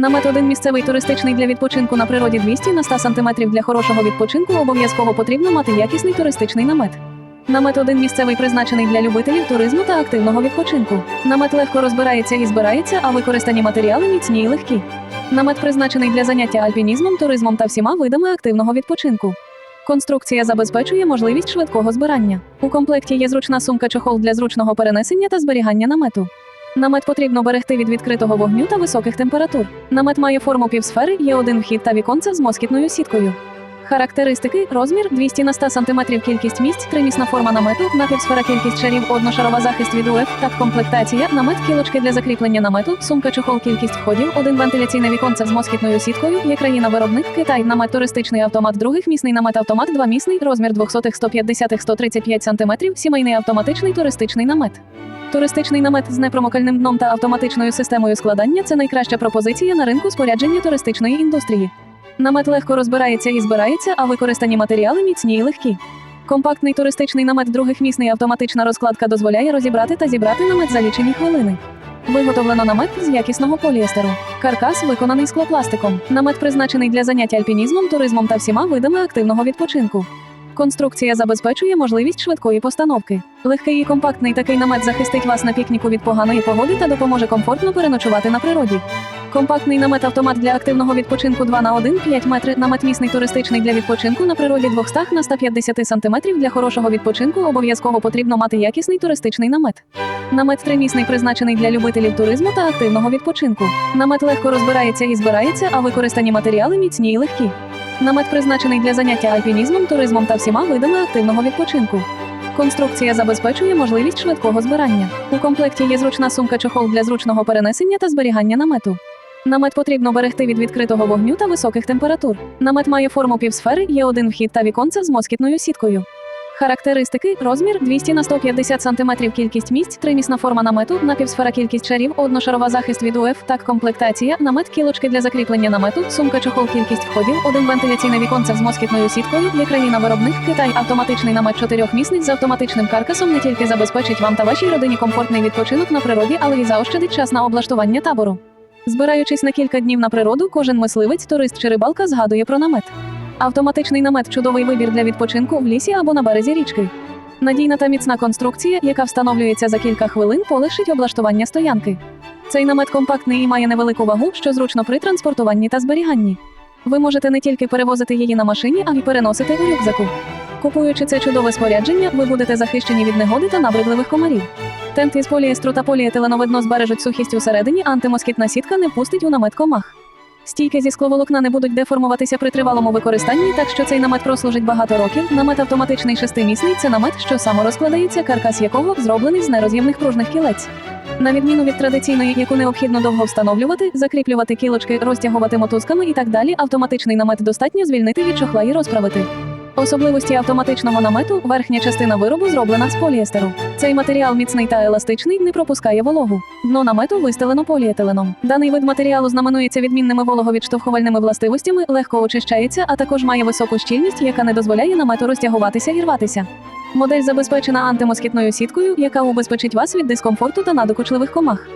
Намет один місцевий туристичний для відпочинку на природі 200 на 100 см для хорошого відпочинку обов'язково потрібно мати якісний туристичний намет. Намет один місцевий призначений для любителів туризму та активного відпочинку. Намет легко розбирається і збирається, а використані матеріали міцні і легкі. Намет призначений для заняття альпінізмом, туризмом та всіма видами активного відпочинку. Конструкція забезпечує можливість швидкого збирання. У комплекті є зручна сумка чохол для зручного перенесення та зберігання намету. Намет потрібно берегти від відкритого вогню та високих температур. Намет має форму півсфери, є один вхід та віконце з москітною сіткою. Характеристики: розмір 200 на 100 см кількість місць, тримісна форма намету, напівсфера кількість шарів, одношарова захист від УФ, так комплектація, намет, кілочки для закріплення намету, сумка чохол, кількість входів, один вентиляційне віконце з москітною сіткою, є країна виробник, Китай, намет туристичний автомат, других. Місний намет автомат, двомісний, розмір 200 150 135 см, сімейний автоматичний туристичний намет. Туристичний намет з непромокальним дном та автоматичною системою складання це найкраща пропозиція на ринку спорядження туристичної індустрії. Намет легко розбирається і збирається, а використані матеріали міцні і легкі. Компактний туристичний намет других місний автоматична розкладка дозволяє розібрати та зібрати намет за лічені хвилини. Виготовлено намет з якісного поліестеру. Каркас виконаний склопластиком. Намет призначений для занять альпінізмом, туризмом та всіма видами активного відпочинку. Конструкція забезпечує можливість швидкої постановки. Легкий і компактний такий намет захистить вас на пікніку від поганої погоди та допоможе комфортно переночувати на природі. Компактний намет автомат для активного відпочинку 2 на 1 5 метри. Намет місний туристичний для відпочинку на природі 200 на 150 см для хорошого відпочинку обов'язково потрібно мати якісний туристичний намет. Намет тримісний призначений для любителів туризму та активного відпочинку. Намет легко розбирається і збирається, а використані матеріали міцні і легкі. Намет призначений для заняття альпінізмом, туризмом та всіма видами активного відпочинку. Конструкція забезпечує можливість швидкого збирання. У комплекті є зручна сумка чохол для зручного перенесення та зберігання намету. Намет потрібно берегти від відкритого вогню та високих температур. Намет має форму півсфери, є один вхід та віконце з москітною сіткою. Характеристики: розмір 200 на 150 см кількість місць, тримісна форма намету, напівсфера кількість шарів, одношарова захист від УФ, так комплектація, намет, кілочки для закріплення намету, сумка чохол, кількість входів, один вентиляційне віконце з москітною сіткою, є країна виробник, Китай, автоматичний намет чотирьохмісний з автоматичним каркасом не тільки забезпечить вам та вашій родині комфортний відпочинок на природі, але й заощадить час на облаштування табору. Збираючись на кілька днів на природу, кожен мисливець, турист чи рибалка згадує про намет. Автоматичний намет чудовий вибір для відпочинку в лісі або на березі річки. Надійна та міцна конструкція, яка встановлюється за кілька хвилин, полегшить облаштування стоянки. Цей намет компактний і має невелику вагу, що зручно при транспортуванні та зберіганні. Ви можете не тільки перевозити її на машині, а й переносити у рюкзаку. Купуючи це чудове спорядження, ви будете захищені від негоди та набридливих комарів. Тент із поліестру та поліетиленовидно збережуть сухість усередині, антимоскітна сітка не впустить у намет комах. Стійки зі скловолокна не будуть деформуватися при тривалому використанні, так що цей намет прослужить багато років. Намет автоматичний шестимісний це намет, що саморозкладається, каркас якого зроблений з нероз'ємних пружних кілець. На відміну від традиційної, яку необхідно довго встановлювати, закріплювати кілочки, розтягувати мотузками і так далі, автоматичний намет достатньо звільнити від чохла і розправити. Особливості автоматичного намету верхня частина виробу зроблена з поліестеру. Цей матеріал міцний та еластичний, не пропускає вологу. Дно намету вистелено поліетиленом. Даний вид матеріалу знаменується відмінними вологовідштовхувальними властивостями, легко очищається, а також має високу щільність, яка не дозволяє намету розтягуватися і рватися. Модель забезпечена антимоскітною сіткою, яка убезпечить вас від дискомфорту та надокучливих комах.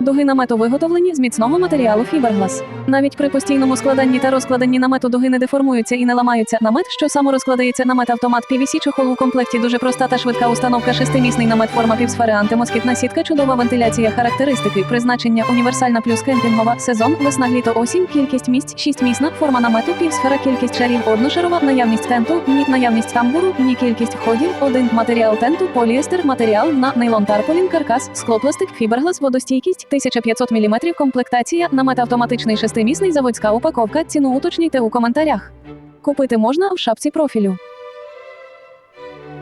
Дуги намету виготовлені з міцного матеріалу фіберглас. Навіть при постійному складанні та розкладанні намету дуги не деформуються і не ламаються. Намет, що саморозкладається намет автомат PVC чохол у комплекті дуже проста та швидка установка шестимісний намет форма півсфери антимоскітна сітка, чудова вентиляція характеристики, призначення універсальна плюс кемпінгова, сезон, весна, літо, осінь, кількість місць, шістмісна, форма намету, півсфера, кількість шарів, одношарова, наявність тенту, ні, наявність тамбуру, ні кількість входів, один матеріал тенту, поліестер, матеріал на нейлон тарполін, каркас, склопластик, фіберглас, водостійкість, 1500 мм комплектація, намет автоматичний шестимісний заводська упаковка, ціну уточнюйте у коментарях. Купити можна в шапці профілю.